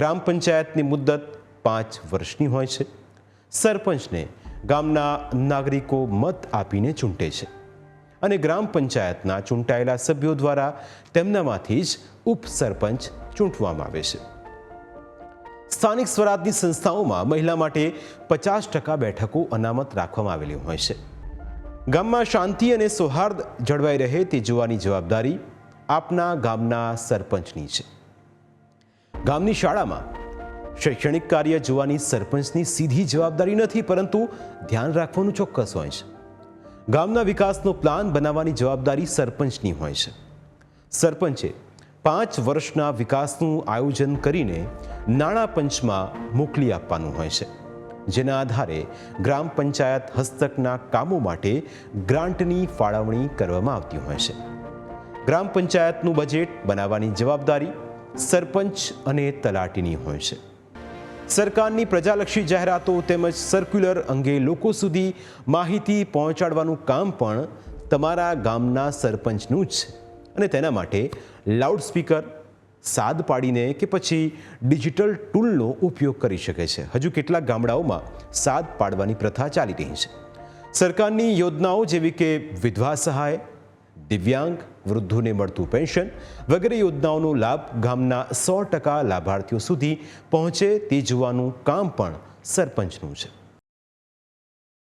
ગ્રામ પંચાયતની મુદ્દત પાંચ વર્ષની હોય છે. સરપંચને ગામના નાગરિકો મત આપીને ચૂંટે છે અને ગ્રામ પંચાયતના ચૂંટાયેલા સભ્યો દ્વારા તેમનામાંથી જ ઉપસરપંચ ચૂંટવામાં આવે છે. સ્થાનિક સ્વરાજની સંસ્થાઓમાં મહિલા માટે પચાસ ટકા બેઠકો અનામત રાખવામાં આવેલી હોય છે. ગામમાં શાંતિ અને સૌહાર્દ જળવાઈ રહે તે જોવાની જવાબદારી આપના ગામના સરપંચની છે. ગામની શાળામાં. શૈક્ષણિક કાર્ય જોવાની સરપંચની સીધી જવાબદારી નથી, પરંતુ ધ્યાન રાખવાનું ચોક્કસ હોય છે. ગામના વિકાસનો પ્લાન બનાવવાની જવાબદારી સરપંચની હોય છે. સરપંચે પાંચ વર્ષના વિકાસનું આયોજન કરીને નાણાં પંચમાં મોકલી આપવાનું હોય છે. જેના આધારે ગ્રામ પંચાયત હસ્તકના કામો માટે ગ્રાન્ટની ફાળવણી કરવામાં આવતી હોય છે. ગ્રામ પંચાયતનું બજેટ બનાવવાની જવાબદારી સરપંચ અને તલાટીની હોય છે. સરકારની પ્રજાલક્ષી જાહેરાતો તેમજ સર્ક્યુલર અંગે લોકો સુધી માહિતી પહોંચાડવાનું કામ પણ તમારા ગામના સરપંચનું જ છે. અને તેના માટે લાઉડસ્પીકર સાદ પાડીને કે પછી ડિજિટલ ટૂલનો ઉપયોગ કરી શકે છે. હજુ કેટલાક ગામડાઓમાં સાદ પાડવાની પ્રથા ચાલી રહી છે. સરકારની યોજનાઓ જેવી કે વિધવા સહાય દિવ્યાંગ વૃદ્ધોને મળતું પેન્શન વગેરે યોજનાઓનો લાભ ગામના સો ટકા લાભાર્થીઓ સુધી પહોંચે તે જોવાનું કામ પણ સરપંચનું છે.